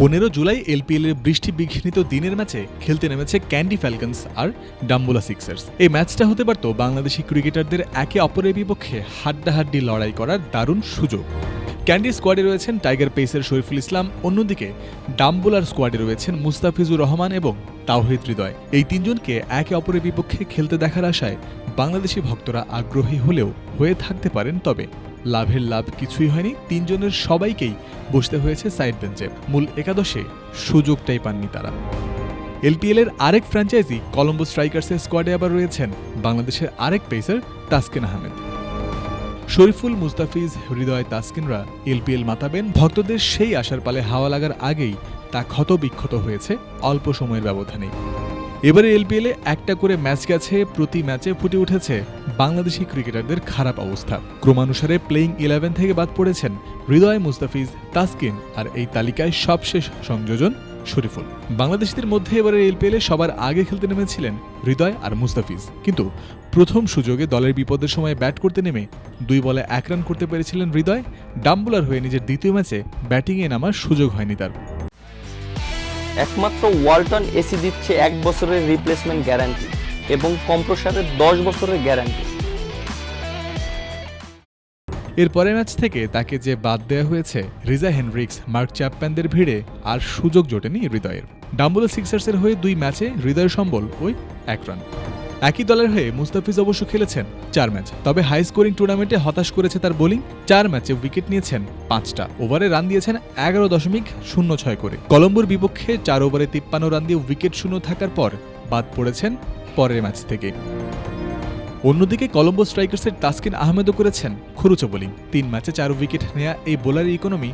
পনেরো জুলাই এলপিএল এর বৃষ্টি বিঘ্নিত দিনের ম্যাচে খেলতে নেমেছে ক্যান্ডি ফ্যালকনস আর ডাম্বুলা সিক্সার্স। এই ম্যাচটা হতে পারত বাংলাদেশি ক্রিকেটারদের একে অপরের বিপক্ষে হাড্ডাহাড্ডি লড়াই করার দারুণ সুযোগ। ক্যান্ডি স্কোয়াডে রয়েছেন টাইগার পেসার শরীফুল ইসলাম, অন্যদিকে ডাম্বুলার স্কোয়াডে রয়েছেন মুস্তাফিজুর রহমান এবং তাওহিদ হৃদয়। এই তিনজনকে একে অপরের বিপক্ষে খেলতে দেখার আশায় বাংলাদেশি ভক্তরা আগ্রহী হলেও হয়ে থাকতে পারেন তবে। লাভের লাভ কিছুই হয়নি, তিনজনের সবাইকেই বসতে হয়েছে সাইড বেঞ্চে মূল একাদশে সুযোগটাই পাননি তারা। এলপিএল এর আরেক ফ্র্যাঞ্চাইজি কলম্বো স্ট্রাইকার্সের স্কোয়াডে আবার রয়েছেন বাংলাদেশের আরেক পেসার তাসকিন আহমেদ। শরীফুল মুস্তাফিজ, হৃদয় তাসকিনরা এলপিএল মাতাবেন। ভক্তদের সেই আশার পালে হাওয়া লাগার আগেই তা ক্ষত বিক্ষত হয়েছে অল্প সময়ের ব্যবধানে এবারে এলপিএলে একটা করে ম্যাচ গেছে, প্রতি ম্যাচে ফুটে উঠেছে বাংলাদেশি ক্রিকেটারদের খারাপ অবস্থা। ক্রমানুসারে প্লেইং ইলেভেন থেকে বাদ পড়েছেন হৃদয় মুস্তাফিজ, তাসকিন আর এই তালিকায় সবশেষ সংযোজন শরীফুল। বাংলাদেশিদের মধ্যে এবারে এলপিএলে সবার আগে খেলতে নেমেছিলেন হৃদয় আর মুস্তাফিজ। কিন্তু প্রথম সুযোগে দলের বিপদের সময় ব্যাট করতে নেমে দুই বলে এক রান করতে পেরেছিলেন হৃদয়। ডাম্বুলার হয়ে নিজের দ্বিতীয় ম্যাচে ব্যাটিংয়ে নামার সুযোগ হয়নি তার। একমাত্র ওয়ালটন এসি দিচ্ছে এক বছরের রিপ্লেসমেন্ট গ্যারান্টি এবং কম্প্রসারের দশ বছরের গ্যারান্টি। এর পরের ম্যাচ থেকে তাকে যে বাদ দেওয়া হয়েছে, রিজা হেনরিক্স, মার্ক চ্যাপম্যানদের ভিড়ে আর সুযোগ জোটেনি হৃদয়ের। ডাম্বুলা সিক্সার্সের হয়ে দুই ম্যাচে হৃদয় সম্বল ওই এক রান। একই দলের হয়ে মুস্তাফিজ অবশ্য খেলেছেন চার ম্যাচ, তবে হাই স্কোরিং টুর্নামেন্টে হতাশ করেছে তার বোলিং, চার ম্যাচে উইকেট নিয়েছেন পাঁচটা। ওভারে রান দিয়েছেন এগারো দশমিক শূন্য ছয় করে। কলম্বোর বিপক্ষে চার ওভারে তিপ্পান্ন রান দিয়ে উইকেট শূন্য থাকার পর বাদ পড়েছেন পরের ম্যাচ থেকে। অন্যদিকে কলম্বো স্ট্রাইকার্সের তাসকিন আহমেদও করেছেন খরুচো বোলিং। তিন ম্যাচে চার উইকেট নেয়া এই বোলারের ইকোনমি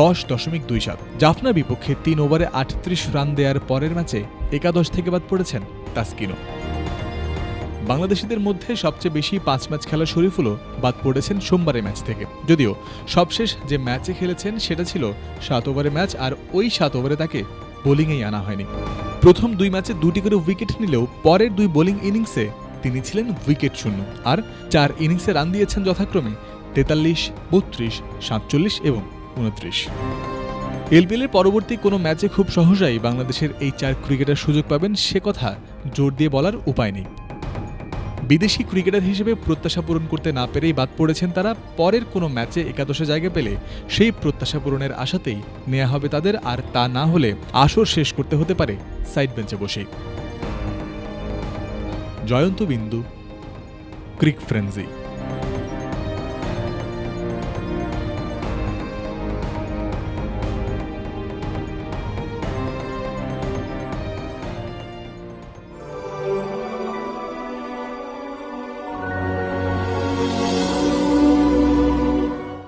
দশ দশমিক দুই সাত। জাফনার বিপক্ষে তিন ওভারে আটত্রিশ রান দেওয়ার পরের ম্যাচে একাদশ থেকে বাদ পড়েছেন তাসকিনও। বাংলাদেশিদের মধ্যে সবচেয়ে বেশি পাঁচ ম্যাচ খেলা শরীফুলও বাদ পড়েছেন সোমবারের ম্যাচ থেকে। যদিও সবশেষ যে ম্যাচে খেলেছেন সেটা ছিল সাত ওভারের ম্যাচ আর ওই সাত ওভারে তাকে বোলিংয়েই আনা হয়নি। প্রথম দুই ম্যাচে দুটি করে উইকেট নিলেও পরের দুই বোলিং ইনিংসে তিনি ছিলেন উইকেট শূন্য। আর চার ইনিংসে রান দিয়েছেন যথাক্রমে তেতাল্লিশ, বত্রিশ, সাতচল্লিশ এবং উনত্রিশ। এলপিএলের পরবর্তী কোনো ম্যাচে খুব সহজাই বাংলাদেশের এই চার ক্রিকেটার সুযোগ পাবেন সে কথা জোর দিয়ে বলার উপায় নেই। বিদেশি ক্রিকেটার হিসেবে প্রত্যাশা পূরণ করতে না পেরেই বাদ পড়েছেন তারা। পরের কোনো ম্যাচে একাদশে জায়গা পেলে সেই প্রত্যাশা পূরণের আশাতেই নেওয়া হবে তাদের, আর তা না হলে আসর শেষ করতে হতে পারে সাইড বেঞ্চে বসেই। জয়ন্ত বিন্দু, ক্রিক ফ্রেন্সি